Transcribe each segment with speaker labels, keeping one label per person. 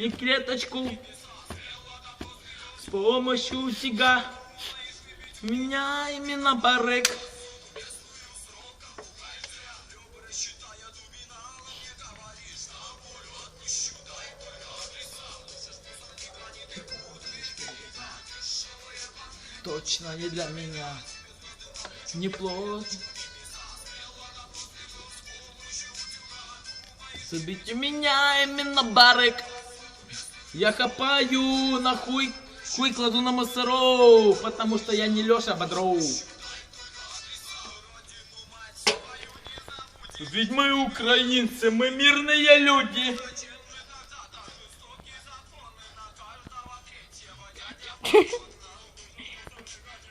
Speaker 1: и клеточку с помощью тебя. Меня именно барык. Точно не для меня. Не плод. Забейте меня именно барык. Я копаю на хуй, кладу на мусору, потому что я не Леша Бодров. Ведь мы украинцы, мы мирные люди.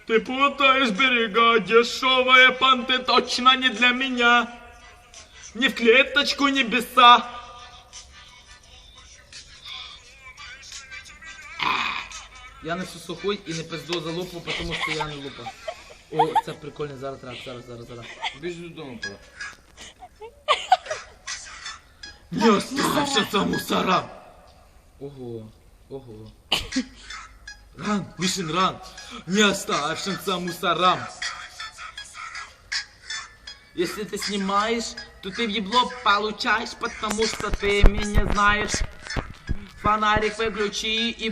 Speaker 1: Ты путаешь берега, дешевые понты точно не для меня. Ни в клеточку небеса. Я не сухой і не пизду за лупу, тому що я не лупа. О, це прикольно, зараз треба, зараз, зараз, зараз.
Speaker 2: Біж додому, пора.
Speaker 1: Не остався це мусорам! Ого, ого. Ран, Мишин, ран! Не оставшимся мусорам! Если ты снимаешь, то ты в ебло получаешь, потому что ты меня знаешь. Фонарик выключи и